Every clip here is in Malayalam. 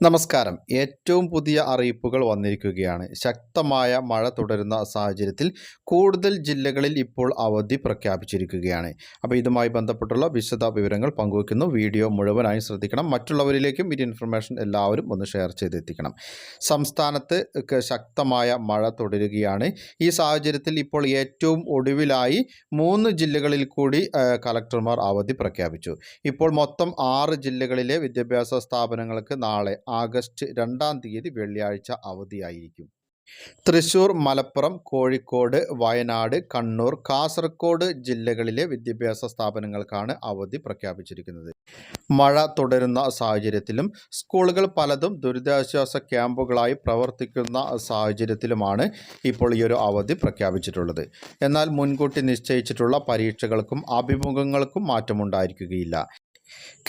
നമസ്കാരം. ഏറ്റവും പുതിയ അറിയിപ്പുകൾ വന്നിരിക്കുകയാണ്. ശക്തമായ മഴ തുടരുന്ന സാഹചര്യത്തിൽ കൂടുതൽ ജില്ലകളിൽ ഇപ്പോൾ അവധി പ്രഖ്യാപിച്ചിരിക്കുകയാണ്. അപ്പോൾ ഇതുമായി ബന്ധപ്പെട്ടുള്ള വിശദ വിവരങ്ങൾ പങ്കുവയ്ക്കുന്നു. വീഡിയോ മുഴുവനായി ശ്രദ്ധിക്കണം. മറ്റുള്ളവരിലേക്കും ഈ ഇൻഫർമേഷൻ എല്ലാവരും ഒന്ന് ഷെയർ ചെയ്തെത്തിക്കണം. സംസ്ഥാനത്ത് ശക്തമായ മഴ തുടരുകയാണ്. ഈ സാഹചര്യത്തിൽ ഇപ്പോൾ ഏറ്റവും ഒടുവിലായി മൂന്ന് ജില്ലകളിൽ കൂടി കലക്ടർമാർ അവധി പ്രഖ്യാപിച്ചു. ഇപ്പോൾ മൊത്തം ആറ് ജില്ലകളിലെ വിദ്യാഭ്യാസ സ്ഥാപനങ്ങൾക്ക് നാളെ ആഗസ്റ്റ് രണ്ടാം തീയതി വെള്ളിയാഴ്ച അവധിയായിരിക്കും. തൃശൂർ മലപ്പുറം കോഴിക്കോട് വയനാട് കണ്ണൂർ കാസർഗോഡ് ജില്ലകളിലെ വിദ്യാഭ്യാസ സ്ഥാപനങ്ങൾക്കാണ് അവധി പ്രഖ്യാപിച്ചിരിക്കുന്നത്. മഴ തുടരുന്ന സാഹചര്യത്തിലും സ്കൂളുകൾ പലതും ദുരിതാശ്വാസ ക്യാമ്പുകളായി പ്രവർത്തിക്കുന്ന സാഹചര്യത്തിലുമാണ് ഇപ്പോൾ ഈ ഒരു അവധി പ്രഖ്യാപിച്ചിട്ടുള്ളത്. എന്നാൽ മുൻകൂട്ടി നിശ്ചയിച്ചിട്ടുള്ള പരീക്ഷകൾക്കും അഭിമുഖങ്ങൾക്കും മാറ്റമുണ്ടായിരിക്കുകയില്ല.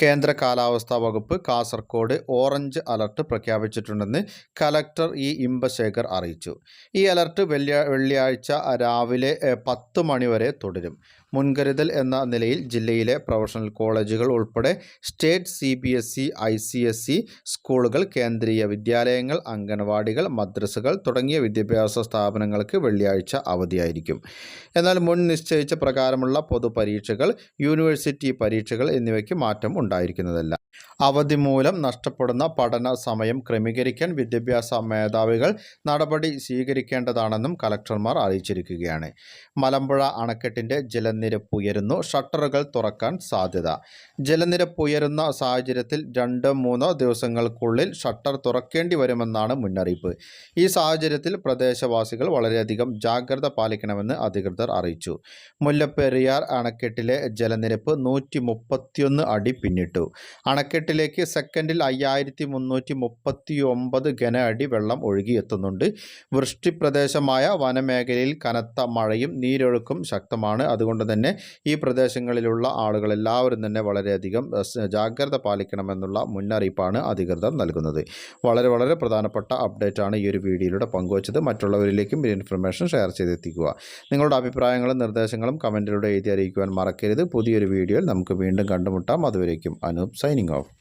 കേന്ദ്ര കാലാവസ്ഥാ വകുപ്പ് കാസർഗോഡ് ഓറഞ്ച് അലർട്ട് പ്രഖ്യാപിച്ചിട്ടുണ്ടെന്ന് കലക്ടർ ഇ. ഇമ്പശേഖർ അറിയിച്ചു. ഈ അലർട്ട് വെള്ളിയാ വെള്ളിയാഴ്ച രാവിലെ പത്ത് മണിവരെ തുടരും. മുൻകരുതൽ എന്ന നിലയിൽ ജില്ലയിലെ പ്രൊഫഷണൽ കോളേജുകൾ ഉൾപ്പെടെ state C B S E I C S E സ്കൂളുകൾ കേന്ദ്രീയ വിദ്യാലയങ്ങൾ അംഗൻവാടികൾ മദ്രസകൾ തുടങ്ങിയ വിദ്യാഭ്യാസ സ്ഥാപനങ്ങൾക്ക് വെള്ളിയാഴ്ച അവധിയായിരിക്കും. എന്നാൽ മുൻ നിശ്ചയിച്ച പ്രകാരമുള്ള പൊതുപരീക്ഷകൾ യൂണിവേഴ്സിറ്റി പരീക്ഷകൾ എന്നിവയ്ക്ക് മാറ്റം ഉണ്ടായിരിക്കുന്നതല്ല. അവധി മൂലം നഷ്ടപ്പെടുന്ന പഠന സമയം ക്രമീകരിക്കാൻ വിദ്യാഭ്യാസ മേധാവികൾ നടപടി സ്വീകരിക്കേണ്ടതാണെന്നും കലക്ടർമാർ അറിയിച്ചിരിക്കുകയാണ്. മലമ്പുഴ അണക്കെട്ടിന്റെ ജലനിരപ്പ് ഉയരുന്നു. ഷട്ടറുകൾ തുറക്കാൻ സാധ്യത. ജലനിരപ്പ് ഉയരുന്ന സാഹചര്യത്തിൽ രണ്ട് മൂന്നോ ദിവസങ്ങൾക്കുള്ളിൽ ഷട്ടർ തുറക്കേണ്ടി വരുമെന്നാണ് മുന്നറിയിപ്പ്. ഈ സാഹചര്യത്തിൽ പ്രദേശവാസികൾ വളരെയധികം ജാഗ്രത പാലിക്കണമെന്ന് അധികൃതർ അറിയിച്ചു. മുല്ലപ്പെരിയാർ അണക്കെട്ടിലെ ജലനിരപ്പ് നൂറ്റി മുപ്പത്തിയൊന്ന് അടി പിന്നിട്ടു. അണക്കെട്ടിലേക്ക് സെക്കൻഡിൽ അയ്യായിരത്തി മുന്നൂറ്റി മുപ്പത്തി ഒമ്പത് ഘന അടി വെള്ളം ഒഴുകിയെത്തുന്നുണ്ട്. വൃഷ്ടിപ്രദേശമായ വനമേഖലയിൽ കനത്ത മഴയും നീരൊഴുക്കും ശക്തമാണ്. അതുകൊണ്ട് തന്നെ ഈ പ്രദേശങ്ങളിലുള്ള ആളുകൾ എല്ലാവരും തന്നെ വളരെയധികം ജാഗ്രത പാലിക്കണമെന്നുള്ള മുന്നറിയിപ്പാണ് അധികൃതർ നൽകുന്നത്. വളരെ വളരെ പ്രധാനപ്പെട്ട അപ്ഡേറ്റ് ആണ് ഈ ഒരു വീഡിയോയിലൂടെ പങ്കുവച്ചത്. മറ്റുള്ളവരിലേക്കും ഈ ഇൻഫർമേഷൻ ഷെയർ ചെയ്തെത്തിക്കുക. നിങ്ങളുടെ അഭിപ്രായങ്ങളും നിർദ്ദേശങ്ങളും കമന്റിലൂടെ എഴുതി അറിയിക്കുവാൻ മറക്കരുത്. പുതിയൊരു വീഡിയോയിൽ നമുക്ക് വീണ്ടും കണ്ടുമുട്ടാം. അതുവരേക്കും അനൂപ് സൈനിങ് ഓഫ്.